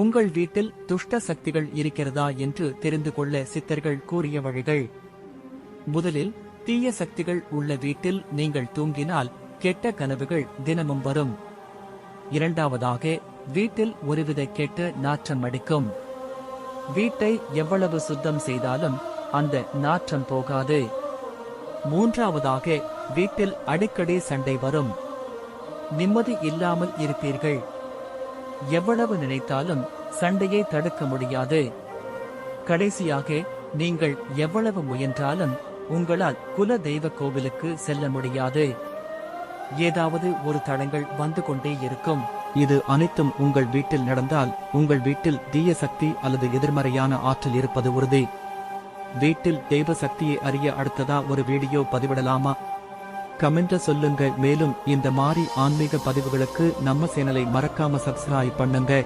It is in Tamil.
உங்கள் வீட்டில் துஷ்ட சக்திகள் இருக்கிறதா என்று தெரிந்து கொள்ள சித்தர்கள் கூறிய வழிகள். முதலில் தீய சக்திகள் உள்ள வீட்டில் நீங்கள் தூங்கினால் கெட்ட கனவுகள் தினமும் வரும். இரண்டாவதாக வீட்டில் ஒருவித கெட்ட நாற்றம் அடிக்கும். வீட்டை எவ்வளவு சுத்தம் செய்தாலும் அந்த நாற்றம் போகாது. மூன்றாவதாக வீட்டில் அடிக்கடி சண்டை வரும். நிம்மதி இல்லாமல் இருப்பீர்கள். எவ்வளவு நினைத்தாலும் சண்டையை தடுக்க முடியாது. கடைசியாக நீங்கள் எவ்வளவு முயன்றாலும் உங்களால் குல தெய்வ கோவிலுக்கு செல்ல முடியாது. ஏதாவது ஒரு தடங்கள் வந்து கொண்டே இருக்கும். இது அனைத்தும் உங்கள் வீட்டில் நடந்தால் உங்கள் வீட்டில் தீய சக்தி அல்லது எதிர்மறையான ஆற்றல் இருப்பது உறுதி. வீட்டில் தெய்வ சக்தியை அறிய அடுத்ததா ஒரு வீடியோ பதிவிடலாமா? கமெண்ட சொல்லுங்க. மேலும் இந்த மாதிரி ஆன்மீக பதிவுகளுக்கு நம்ம சேனலை மறக்காம சப்ஸ்கிரைப் பண்ணுங்க.